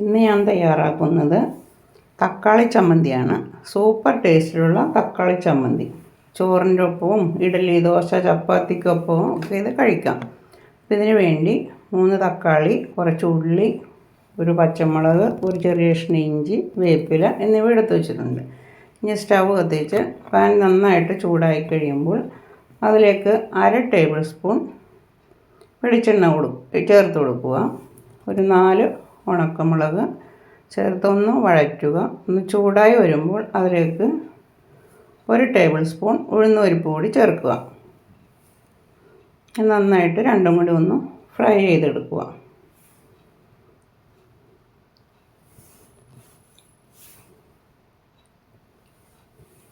ഇന്ന് ഞാൻ തയ്യാറാക്കുന്നത് തക്കാളി ചമ്മന്തിയാണ്. സൂപ്പർ ടേസ്റ്റിലുള്ള തക്കാളി ചമ്മന്തി. ചോറിന്റെ ഒപ്പവും ഇഡലി ദോശ ചപ്പാത്തിക്കൊപ്പവും ഒക്കെ ഇത് കഴിക്കാം. ഇതിന് വേണ്ടി മൂന്ന് തക്കാളി കുറച്ച് ഉള്ളി ഒരു പച്ചമുളക് ഒരു ചെറിയ കഷ്ണം ഇഞ്ചി വേപ്പില എന്നിവ എടുത്ത് വെച്ചിട്ടുണ്ട്. ഇനി സ്റ്റവ് കത്തിച്ച് പാൻ നന്നായിട്ട് ചൂടായി കഴിയുമ്പോൾ അതിലേക്ക് അര ടേബിൾ സ്പൂൺ വെളിച്ചെണ്ണ കൊടുക്കും ചേർത്ത് കൊടുക്കുക. ഒരു നാല് ഉണക്കമുളക് ചേർത്തൊന്ന് വഴറ്റുക. ഒന്ന് ചൂടായി വരുമ്പോൾ അതിലേക്ക് ഒരു ടേബിൾ സ്പൂൺ ഉഴുന്നുപരിപ്പ് കൂടി ചേർക്കുക. നന്നായിട്ട് രണ്ടും കൂടി ഒന്ന് ഫ്രൈ ചെയ്തെടുക്കുക.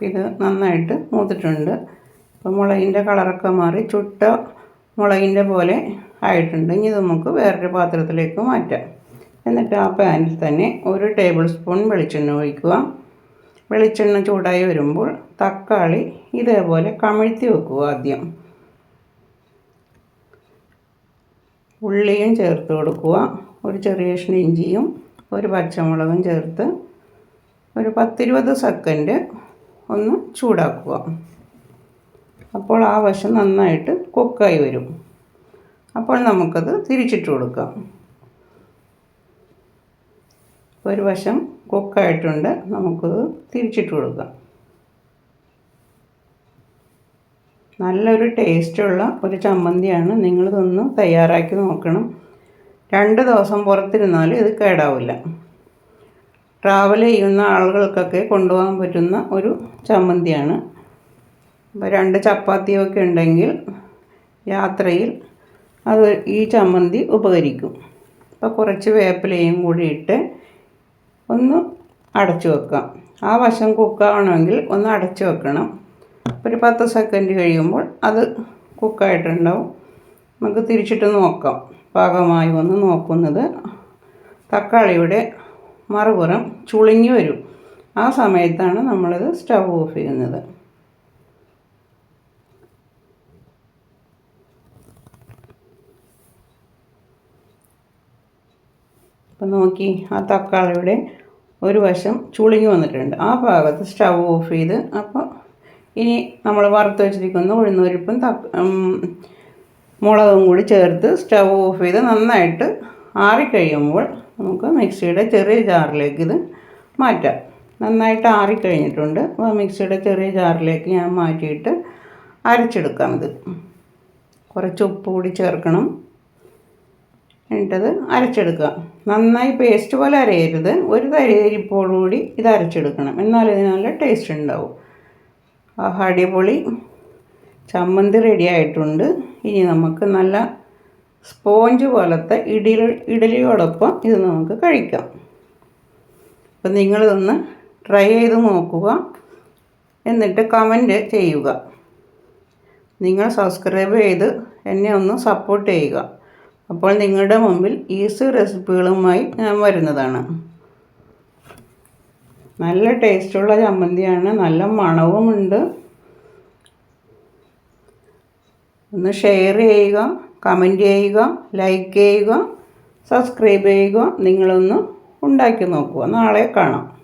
ഇത് നന്നായിട്ട് മൂത്തിട്ടുണ്ട്. ഇപ്പോൾ മുളകിന്റെ കളറൊക്കെ മാറി ചുട്ട മുളകിന്റെ പോലെ ആയിട്ടുണ്ട്. ഇനി നമുക്ക് വേറൊരു പാത്രത്തിലേക്ക് മാറ്റാം. എന്നിട്ട് ആ പാനിൽ തന്നെ ഒരു ടേബിൾ സ്പൂൺ വെളിച്ചെണ്ണ ഒഴിക്കുക. വെളിച്ചെണ്ണ ചൂടായി വരുമ്പോൾ തക്കാളി ഇതേപോലെ കമിഴ്ത്തി വെക്കുക ആദ്യം. ഉള്ളിയും ചേർത്ത് കൊടുക്കുക. ഒരു ചെറിയ കഷ്ണം ഇഞ്ചിയും ഒരു പച്ചമുളകും ചേർത്ത് ഒരു പത്തിരുപത് സെക്കൻഡ് ഒന്ന് ചൂടാക്കുക. അപ്പോൾ ആ വശം നന്നായിട്ട് കുക്കായി വരും. അപ്പോൾ നമുക്കത് തിരിച്ചിട്ട് കൊടുക്കാം. ഒരു വശം കുക്കായിട്ടുണ്ട്. നമുക്ക് തിരിച്ചിട്ട് കൊടുക്കാം. നല്ലൊരു ടേസ്റ്റുള്ള ഒരു ചമ്മന്തിയാണ് നിങ്ങളിതൊന്ന് തയ്യാറാക്കി നോക്കണം. രണ്ട് ദിവസം പുറത്തിരുന്നാലും ഇത് കേടാവില്ല. ട്രാവൽ ചെയ്യുന്ന ആളുകൾക്കൊക്കെ കൊണ്ടുപോകാൻ പറ്റുന്ന ഒരു ചമ്മന്തിയാണ്. അപ്പോൾ രണ്ട് ചപ്പാത്തിയൊക്കെ ഉണ്ടെങ്കിൽ യാത്രയിൽ അത് ഈ ചമ്മന്തി ഉപകരിക്കും. അപ്പോൾ കുറച്ച് വേപ്പിലയും കൂടി ഇട്ട് ഒന്ന് അടച്ചു വെക്കാം. ആ വശം കുക്കാവണമെങ്കിൽ ഒന്ന് അടച്ചു വെക്കണം. ഒരു പത്ത് സെക്കൻഡ് കഴിയുമ്പോൾ അത് കുക്കായിട്ടുണ്ടാവും. നമുക്ക് തിരിച്ചിട്ട് നോക്കാം. പാകമായി ഒന്ന് നോക്കുന്നത് തക്കാളിയുടെ മറുപുറം ചുളിഞ്ഞു വരും. ആ സമയത്താണ് നമ്മളിത് സ്റ്റവ് ഓഫ് ചെയ്യുന്നത്. അപ്പം നോക്കി ആ തക്കാളിയുടെ ഒരു വശം ചുളിങ്ങി വന്നിട്ടുണ്ട്. ആ ഭാഗത്ത് സ്റ്റവ് ഓഫ് ചെയ്ത് അപ്പോൾ ഇനി നമ്മൾ വറുത്ത് വെച്ചിരിക്കുന്ന ഉഴുന്നൂരിപ്പും തക്ക മുളകും കൂടി ചേർത്ത് സ്റ്റവ് ഓഫ് ചെയ്ത് നന്നായിട്ട് ആറിക്കഴിയുമ്പോൾ നമുക്ക് മിക്സിയുടെ ചെറിയ ജാറിലേക്ക് ഇത് മാറ്റാം. നന്നായിട്ട് ആറിക്കഴിഞ്ഞിട്ടുണ്ട്. അപ്പോൾ മിക്സിയുടെ ചെറിയ ജാറിലേക്ക് ഞാൻ മാറ്റിയിട്ട് അരച്ചെടുക്കാം ഇത്. കുറച്ച് ഉപ്പ് കൂടി ചേർക്കണം. എന്നിട്ടത് അരച്ചെടുക്കുക. നന്നായി പേസ്റ്റ് പോലെ അരയരുത്. ഒരു തരിതരിപ്പോടുകൂടി ഇത് അരച്ചെടുക്കണം. എന്നാലേ ഇതിന് നല്ല ടേസ്റ്റ് ഉണ്ടാവും. അടിപൊളി ചമ്മന്തി റെഡി ആയിട്ടുണ്ട്. ഇനി നമുക്ക് നല്ല സ്പോഞ്ച് പോലത്തെ ഇഡലി ഇഡലിയോടൊപ്പം ഇത് നമുക്ക് കഴിക്കാം. അപ്പം നിങ്ങളിതൊന്ന് ട്രൈ ചെയ്ത് നോക്കുക. എന്നിട്ട് കമന്റ് ചെയ്യുക. നിങ്ങൾ സബ്സ്ക്രൈബ് ചെയ്ത് എന്നെ ഒന്ന് സപ്പോർട്ട് ചെയ്യുക. അപ്പോൾ നിങ്ങളുടെ മുമ്പിൽ ഈസി റെസിപ്പികളുമായി ഞാൻ വരുന്നതാണ്. നല്ല ടേസ്റ്റുള്ള ചമ്മന്തിയാണ് നല്ല മണവുമുണ്ട്. ഒന്ന് ഷെയർ ചെയ്യുക കമന്റ് ചെയ്യുക ലൈക്ക് ചെയ്യുക സബ്സ്ക്രൈബ് ചെയ്യുക നിങ്ങളൊന്ന് ഉണ്ടാക്കി നോക്കുക. നാളെ കാണാം.